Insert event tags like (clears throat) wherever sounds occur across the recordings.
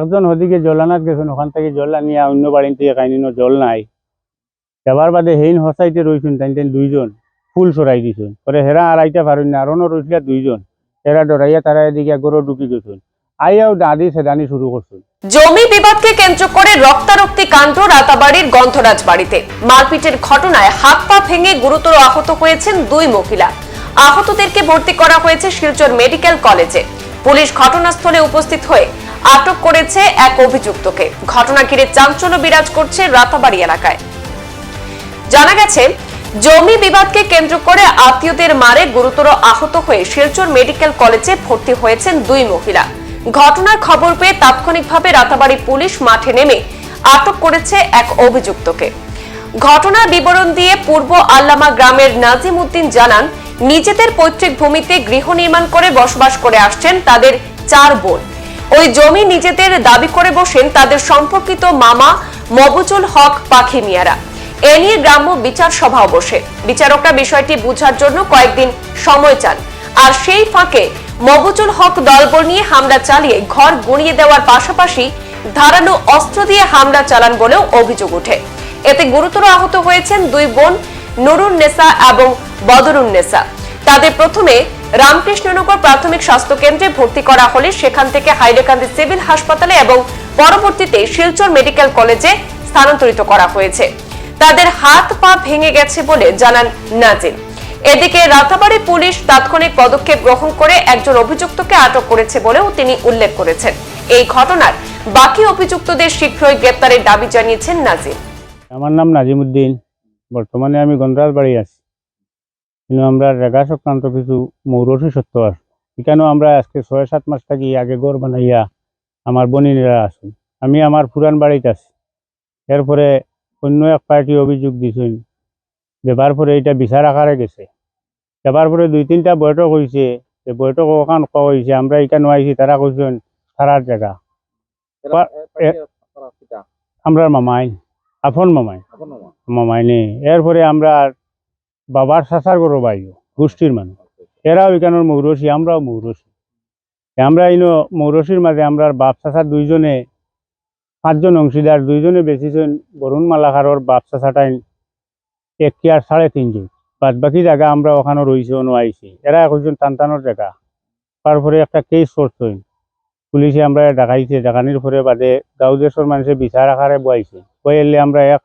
একজন হদিকে জলানাথ গেছেন, ওখান থেকে জল আনিয়া অন্য বাড়ি থেকে কাহিনী জল নাই। যাবার বাদে হেইন হসাইতে রইছেন তাই দুইজন, ফুল সরাই দিছেন। পরে হেরা আর আইতে পারেন না আরনো রইছিলা দুইজন। হেরা ডরাইয়া তারা এদিকে গরু ঢুকি গেছেন। আইয়াও দাদি সেদানি শুরু করছেন। জমি বিবাদকে কেন্দ্র করে রক্তারক্তি কাণ্ড রাতাবাড়ির গন্ধরাজ বাড়িতে। মারপিটের ঘটনায় হাত পা ভেঙে গুরুতর আহত হয়েছেন দুই মহিলা। আহতদেরকে ভর্তি করা হয়েছে শিলচর মেডিকেল কলেজে। পুলিশ ঘটনাস্থলে উপস্থিত হয়ে আটক করেছে এক অভিযুক্তকে। ঘটনা ঘিরে চাঞ্চল্য বিরাজ করছে রাতাবাড়ি এলাকায়। জানা গেছে, জমি বিবাদকে কেন্দ্র করে আত্মীয়দের মারে গুরুতর আহত হয়ে শিলচর মেডিকেল কলেজে ভর্তি হয়েছেন দুই মহিলা। ঘটনার খবর পেয়ে তাৎক্ষণিকভাবে রাতাবাড়ি পুলিশ মাঠে নেমে আটক করেছে এক অভিযুক্তকে। ঘটনার বিবরণ দিয়ে পূর্ব আল্লামা গ্রামের নাজিম উদ্দিন জানান, নিজেদের পৈতৃক ভূমিতে গৃহ নির্মাণ করে বসবাস করে আসছেন তাদের চার বোন। ওই জমি নিজেদের দাবি করে বসেন তাদের সম্পর্কিত মামা মবুজুল হক পাখি মিয়ারা। এ নিয়ে গ্রাম্য বিচার সভাও বসে। বিচারকরা বিষয়টি বুঝার জন্য কয়েকদিন সময় চান। আর সেই ফাঁকে মবুজুল হক দলবল নিয়ে হামলা চালিয়ে ঘর গুঁড়িয়ে দেওয়ার পাশাপাশি ধারালো অস্ত্র দিয়ে হামলা চালান বলেও অভিযোগ ওঠে। এতে গুরুতর আহত হয়েছেন দুই বোন নুরুন নেসা এবং বদরুন নেসা। তাদের প্রথমে রামকৃষ্ণনগর প্রাথমিক স্বাস্থ্য কেন্দ্রে ভর্তি করা হলে সেখান থেকে হাইলাকান্দি সিভিল হাসপাতালে এবং পরবর্তীতে শিলচর মেডিকেল কলেজে স্থানান্তরিত করা হয়েছে। তাদের হাত পা ভেঙে গেছে বলে জানান নাজিম। এদিকে রাতাবাড়ি পুলিশ তাৎক্ষণিক পদক্ষেপ গ্রহণ করে একজন অভিযুক্তকে আটক করেছে বলেও তিনি উল্লেখ করেছেন। এই ঘটনার বাকি অভিযুক্তদের শীঘ্রই গ্রেপ্তারের দাবি জানিয়েছেন নাজিম। আমার নাম নাজিমুদ্দিন। বর্তমানে আমি গন্ডার বাড়ি আছি। কিন্তু আমরা রেগা সংক্রান্ত কিছু মৌরসী সত্য আছে এখানেও আমরা আজকে ছয় সাত মাস থাকি আগে গড় বানাইয়া আমার বনিরা আসুন আমি আমার পুরান বাড়িতে আছি। এরপরে অন্য এক পার্টি অভিযোগ দিছেন দেবার পরে এটা বিচার আকারে গেছে। দেবার পরে দুই তিনটা বৈঠক হয়েছে যে বৈঠক ওখান কোয়া হয়েছে আমরা এখানে আইছি তারা কইছেন সারার জায়গা। আমরা মামাই। আপন মামাই। মামাইনে এরপরে আমরা বাবার চাচার গরু বাইও গোষ্ঠীর মানুষ। এরাও এখানোর মৌরসী, আমরাও মৌরসী। আমরা ইনো মৌরসীর মাঝে আমরা বাপ চাচার দুইজনে, পাঁচজন অংশীদার, দুইজনে বেশিজন বরুণ মালাকারর বাপ চাচাটাই এক আর সাড়ে তিনজন বাদ বাকি জায়গা আমরা ওখানে রয়েছি অনু আইছি। এরা একজন টানটানোর জায়গা। তারপরে একটা কেস করছেন পুলিশে আমরা ডাকাইছে ডাকানির পরে বাদে গাঁও দেশের মানুষের বিচার আকারে বয়াইছে এলে আমরা এক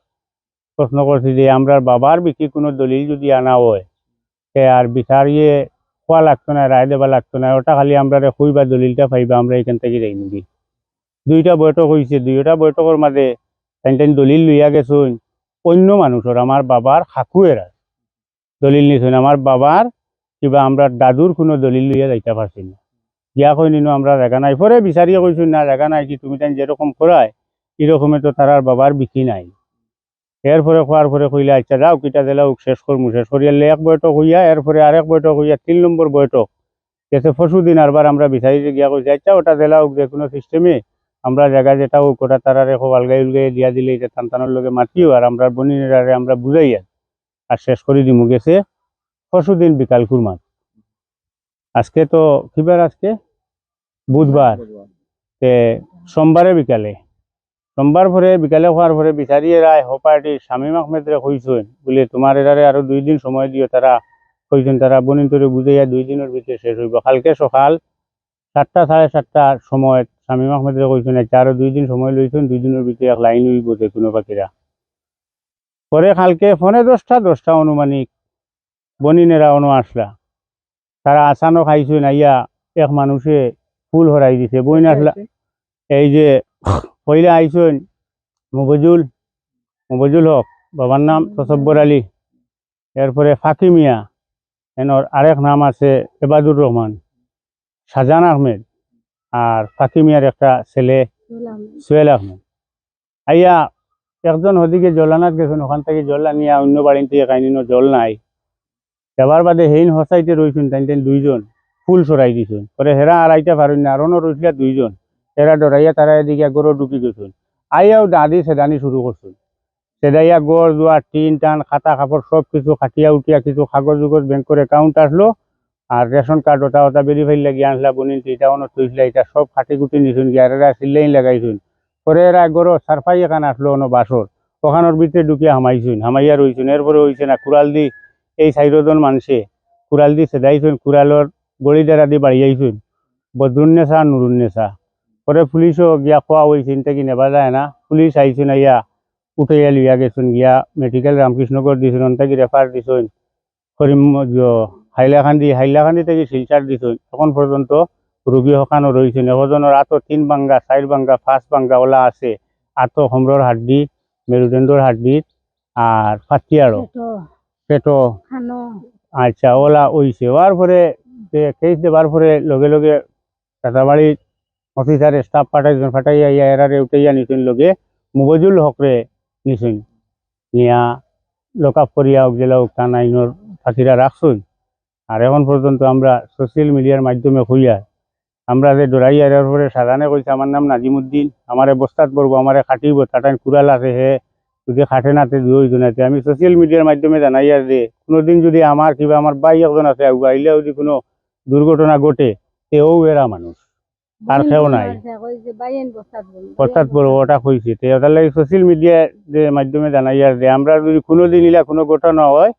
প্রশ্ন করছি যে আমরা বাবার বিক্রি কোনো দলিল যদি আনা হয়, সে আর বিচারিয়ে খোয়া লাগতো না, রায় দেবা লাগতো না, ওটা খালি আমরা খুই বা দলিলটা পাইবা, আমরা এখান থেকে যাই নিবি। দুইটা বৈঠক হয়েছে দুইটা বৈঠকের মাঝে টাইন দলিল লইয়া গেছুন অন্য মানুষের, আমার বাবার হাকুয়েরা দলিল নিছুন, আমার বাবার কিবা আমরা দাদুর কোনো দলিল লইয়া যাইতে পারছি না। গিয়া কই নিনো আমরা জায়গা নাই। পরে বিচারিয়ে কইছুন না জায়গা নাই কি? তুমি তাই যেরকম করায়, এরকমে তো তারার বাবার বিক্রি নাই। এরপরে খোয়ার পরে কইলা আচ্ছা যাও কিটা দিলাও শেষ করমু শেষ করিয়া এক বৈঠক হইয়া এরপরে আরেক বৈঠক হইয়া তিন নম্বর বৈঠক। গেছে দিন আরবার আমরা বিচারি গিয়া কইছি আচ্ছা ওটা দিলাও যে কোনো সিস্টেমে আমরা জায়গা যেটা হোক ওটা তারা রেখো আলগাই উলগাই দিয়া দিলে এটা টানটানোর লগে মাতিও আর আমরা বনিরারে আমরা বুঝাইয়া আর শেষ করে দিমু। গেছে পরশু দিন বিকাল কুরমাত আজকে তো কিবার আজকে? বুধবার। সোমবারে বিকালে। সোমবার পরে বিকালে হওয়ার পরে বিচারিয়ে রায় হো পার্টি শামীম আহমেদরে কইছেন বলে তোমার এরারে আরও দুই দিন সময় দিও তারা কইছেন তারা বনিন তোরে বুঝাইয়া দুই দিনের ভিতরে শেষ হইব। কালকে সকাল সাতটা সাড়ে সাতটার সময় শামীম আহমেদরে কইছেন আরও দুই দিন সময় লইছেন দুই দিনের ভিতরে এক লাইন হইব যে কোনো পাখিরা পরে কালকে ফোনে দশটা দশটা অনুমানিক বনিনেরা অনু আসলা। তারা আসানো খাইছেন আইয়া এক মানুষে ফুল হরাই দিছে। বইন আসলা এই যে পয়লা আইসন মুবজুল মুবজুল হক বাবার নাম তসব্বর আলী। এরপরে ফাকি মিয়া এনর আরেক নাম আছে এবাদুর রহমান শাহজাহান আহমেদ আর ফাকি মিয়ার একটা ছেলে সোহেল আহমেদ। আইয়া একজন হদিকে জলানাথ গেছেন ওখান থেকে জল আনিয়া অন্য বাড়ি থেকে কাহিনী জল নাই। যাবার বাদে হেইন হসাইতে রইছেন তাই দুইজন ফুল সরাই দিছেন। পরে হেরা আর আইতে পারেন না আরনো রইছিলা দুইজন। এরা ডরাইয়া তারা এদিকে গরু ঢুকি গেছেন আইয়াও দাদি সেদানি শুরু করছেন সেদাইয়া গড় দুয়ার টিন, টান, খাতা, কাপড় সব কিছু খাটিয়া উঠিয়া কিছু কাগজ উগজ ব্যাংকের অ্যাকাউন্ট আসলো আর রেশন কার্ড ওটা ওটা ভেরিফাই লাগি আনলা বনিন এটা অন্য তুইলা এটা সব খাটি কুটি নিছুন গিয়ারেরা সিল্লাইন লাগাইছুন পরে এরা গরো সারফাই এখান আসলো অন্য বাসর ওখানোর ভিতরে ঢুকিয়ে হামাইছুন হামাইয়া রইছুন এরপরে হইছে না, কুড়াল দি, এই চাইরজন মানুষে কুড়াল দি সেদাইছুন কুড়ালর গড়ি দেরা দি বাড়িয়াইছুন বদরুন্নেসা নুরুন্নেসা পরে পুলিশও গিয়া খোয়া হয়েছে কি নেবা যায় না পুলিশ আইছুন আইয়া উঠাইয়া লিয়া গেছুন গিয়া মেডিকেল রামকৃষ্ণগর দিছুন অন্তাকি রেফার দিছুন। করিম হাইলাকান্দি হাইলাকান্দি থেকে শিলচার দিছুন। এখন পর্যন্ত রোগী হকানো রয়েছেন এজনের আতো তিন বাঙ্গা চার বাঙ্গা পাঁচ বাঙ্গা ওলা আছে। আতো হমরর হাড্ডি মেরুদণ্ডর হাড্ডি আর ফাটিয়ারও পেটো পেটো আচ্ছা ওলা ওইছে। ওয়ার পরে কেস দেবার পরে লগে লগে টাটাবাড়ি অফিসারে স্টাফ পাঠাইছেন, ফাটাইয়া ইয়া এরারে উঠাইয়া নিছেন লগে মুবজুল হকরে নিছেন। নিয়া লক আপ করিয়া জেলা উত্তান আইনর ফাঁকিরা রাখছুন। আর এখন পর্যন্ত আমরা সোশ্যাল মিডিয়ার মাধ্যমে হইয়া আমরা যে ডরাইয়া এর পরে সাজানে কইছে, আমার নাম নাজিমুদ্দিন, আমারে বস্তাত পড়ব আমারে খাটিব তাটাই কুড়াল আছে হে, যদি খাটে নাতে দুই জনাতে আমি সোশ্যাল মিডিয়ার মাধ্যমে জানাইয়া যে, কোনোদিন যদি আমার কিবা আমার বাই একজন আছে আইলে যদি কোনো দুর্ঘটনা ঘটে তেও এরা মানুষ। আর কেউ নাই। বড় ওটা কইছে তে ওটার লাগে সোশ্যাল মিডিয়া যে মাধ্যমে জানাইয়া যে আমরা যদি কোনোদিন ইলা কোনো ঘটনা হয়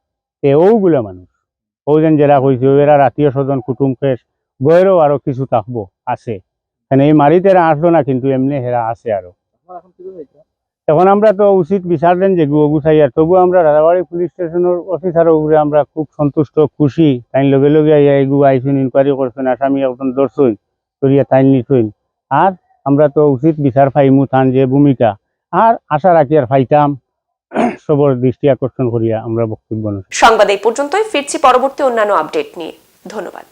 তেও গুলা মানুষ। ও যেন যারা কইছে এরা আত্মীয় স্বজন কুটুম কেস গয়েরও আরও কিছু থাকব আছে। মানে এই মারিতে এরা আসলো না কিন্তু এমনি হেরা আছে আরও। এখন আমরা তো উচিত বিচার দেন যে গু গুছাইয়ার তবু আমরা রাজাবাড়ি পুলিশ স্টেশনের অফিসারের উপরে আমরা খুব সন্তুষ্ট খুশি। তাই লগে লগে আইয়া এগু আইসুন ইনকোয়ারি করছেন আসামি একজন ধরছুন করিয়া তাই নিছুন আর আমরা তো উচিত বিচার পাইমু থান যে ভূমিকা। আর আশা রাখি আর পাইতাম। (clears throat) সবর দৃষ্টি আকর্ষণ করিয়া আমরা বক্তব্য সংবাদ এই পর্যন্তই। ফিরছি পরবর্তী অন্যান্য আপডেট নিয়ে। ধন্যবাদ।